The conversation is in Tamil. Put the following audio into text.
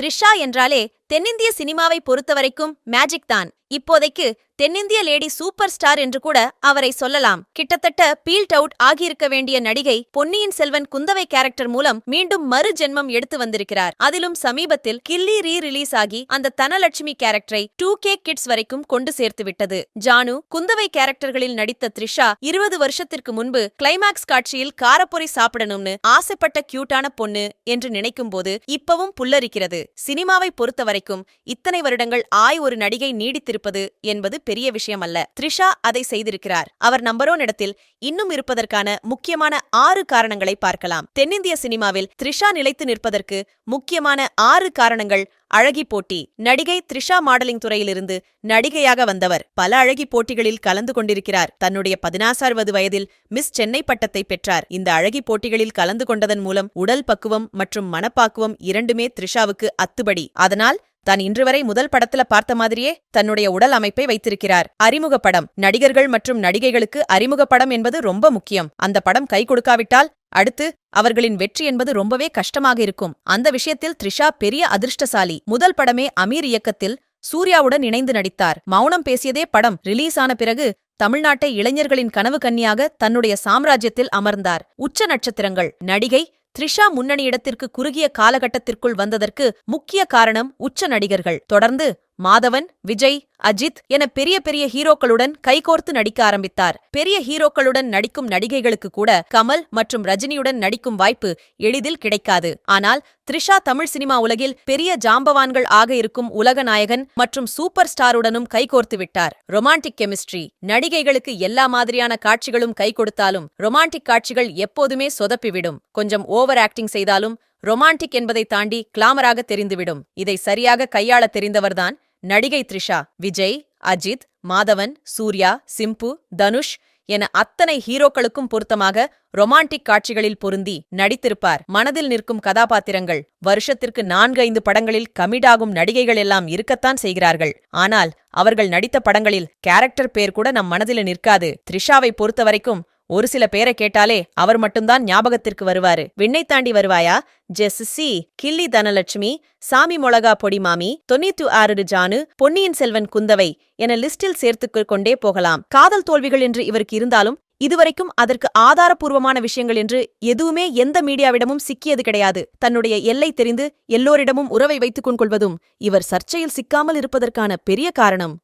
த்ரிஷா என்றாலே தென்னிந்திய சினிமாவை பொறுத்தவரைக்கும் மேஜிக் தான். இப்போதைக்கு தென்னிந்திய லேடி சூப்பர் ஸ்டார் என்று கூட அவரை சொல்லலாம். கிட்டத்தட்ட பீல்ட் அவுட் ஆகியிருக்க வேண்டிய நடிகை பொன்னியின் செல்வன் குந்தவை கேரக்டர் மூலம் மீண்டும் மறு ஜென்மம் எடுத்து வந்திருக்கிறார். அதிலும் சமீபத்தில் கில்லி ரீ ரிலீஸ் ஆகி அந்த தனலட்சுமி கேரக்டரை டூ கே கிட்ஸ் வரைக்கும் கொண்டு சேர்த்து விட்டது. ஜானு குந்தவை கேரக்டர்களில் நடித்த த்ரிஷா இருபது வருஷத்திற்கு முன்பு கிளைமாக்ஸ் காட்சியில் காரப்பொறி சாப்பிடணும்னு ஆசைப்பட்ட கியூட்டான பொண்ணு என்று நினைக்கும் போது இப்பவும் புல்லரிக்கிறது. சினிமாவை பொறுத்தவரைக்கும் இத்தனை வருடங்கள் ஆய் ஒரு நடிகை இருப்பது என்பது பெரிய விஷயம் அல்ல த்ரிஷா அதை செய்திருக்கிறார். அவர் நம்பரோன் இடத்தில் இன்னும் இருப்பதற்கான முக்கியமான ஆறு காரணங்களை பார்க்கலாம். தென்னிந்திய சினிமாவில் த்ரிஷா நிலைத்து நிற்பதற்கு முக்கியமான ஆறு காரணங்கள் அழகி போட்டி. நடிகை த்ரிஷா மாடலிங் துறையிலிருந்து நடிகையாக வந்தவர். பல அழகி போட்டிகளில் கலந்து கொண்டிருக்கிறார். தன்னுடைய பதினாசாவது வயதில் மிஸ் சென்னை பட்டத்தை பெற்றார். இந்த அழகி போட்டிகளில் கலந்து கொண்டதன் மூலம் உடல் பக்குவம் மற்றும் மனப்பாக்குவம் இரண்டுமே த்ரிஷாவுக்கு அத்துபடி. அதனால் தான் இன்று வரை முதல் படத்துல பார்த்த மாதிரியே தன்னுடைய உடல் அமைப்பை வைத்திருக்கிறார். அறிமுக படம். நடிகர்கள் மற்றும் நடிகைகளுக்கு அறிமுக படம் என்பது ரொம்ப முக்கியம். அந்த படம் கை கொடுக்காவிட்டால் அடுத்து அவர்களின் வெற்றி என்பது ரொம்பவே கஷ்டமாக இருக்கும். அந்த விஷயத்தில் த்ரிஷா பெரிய அதிர்ஷ்டசாலி. முதல் படமே அமீர் இயக்கத்தில் சூர்யாவுடன் இணைந்து நடித்தார். மௌனம் பேசியதே படம். ரிலீஸ் ஆன பிறகு தமிழ்நாட்டை இளைஞர்களின் கனவு கன்னியாக தன்னுடைய சாம்ராஜ்யத்தில் அமர்ந்தார். உச்ச நட்சத்திரங்கள். நடிகை த்ரிஷா முன்னணி இடத்திற்கு குறுகிய காலகட்டத்திற்குள் வந்ததற்கு முக்கிய காரணம் உச்ச நடிகர்கள். தொடர்ந்து மாதவன் விஜய் அஜித் என பெரிய பெரிய ஹீரோக்களுடன் கைகோர்த்து நடிக்க ஆரம்பித்தார். பெரிய ஹீரோக்களுடன் நடிக்கும் நடிகைகளுக்கு கூட கமல் மற்றும் ரஜினியுடன் நடிக்கும் வாய்ப்பு எளிதில் கிடைக்காது. ஆனால் த்ரிஷா தமிழ் சினிமா உலகில் பெரிய ஜாம்பவான்கள் ஆக இருக்கும் உலக நாயகன் மற்றும் சூப்பர் ஸ்டாருடனும் கைகோர்த்து விட்டார். ரொமான்டிக் கெமிஸ்ட்ரி நடிகைகளுக்கு எல்லா மாதிரியான காட்சிகளும் கை கொடுத்தாலும் ரொமான்டிக் காட்சிகள் எப்போதுமே சொதப்பிவிடும். கொஞ்சம் ஓவர் ஆக்டிங் செய்தாலும் ரொமான்டிக் என்பதை தாண்டி கிளாமராக தெரிந்துவிடும். இதை சரியாக கையாள தெரிந்தவர்தான் நடிகை த்ரிஷா விஜய் அஜித் மாதவன் சூர்யா சிம்பு தனுஷ் என அத்தனை ஹீரோக்களுக்கும் பொருத்தமாக ரொமான்டிக் காட்சிகளில் பொருந்தி நடித்திருப்பார். மனதில் நிற்கும் கதாபாத்திரங்கள் வருஷத்திற்கு நான்கு ஐந்து படங்களில் கமிடாகும் நடிகைகள் எல்லாம் இருக்கத்தான் செய்கிறார்கள். ஆனால் அவர்கள் நடித்த படங்களில் கேரக்டர் பேர் கூட நம் மனதில் நிற்காது. த்ரிஷாவை பொறுத்தவரைக்கும் ஒரு சில பேரை கேட்டாலே அவர் மட்டும்தான் ஞாபகத்திற்கு வருவாரு. விண்ணை தாண்டி வருவாயா? ஜெஸ் சி கில்லி தனலட்சுமி சாமி மொளகா பொடி மாமி தொண்ணூத்தி ஆறு ஜானு பொன்னியின் செல்வன் குந்தவை என லிஸ்டில் சேர்த்துக் கொண்டே போகலாம். காதல் தோல்விகள் என்று இவருக்கு இருந்தாலும் இதுவரைக்கும் அதற்கு ஆதாரபூர்வமான விஷயங்கள் என்று எதுவுமே எந்த மீடியாவிடமும் சிக்கியது கிடையாது. தன்னுடைய எல்லை தெரிந்து எல்லோரிடமும் உறவை வைத்துக் கொள்வதும் இவர் சர்ச்சையில் சிக்காமல் இருப்பதற்கான பெரிய காரணம்.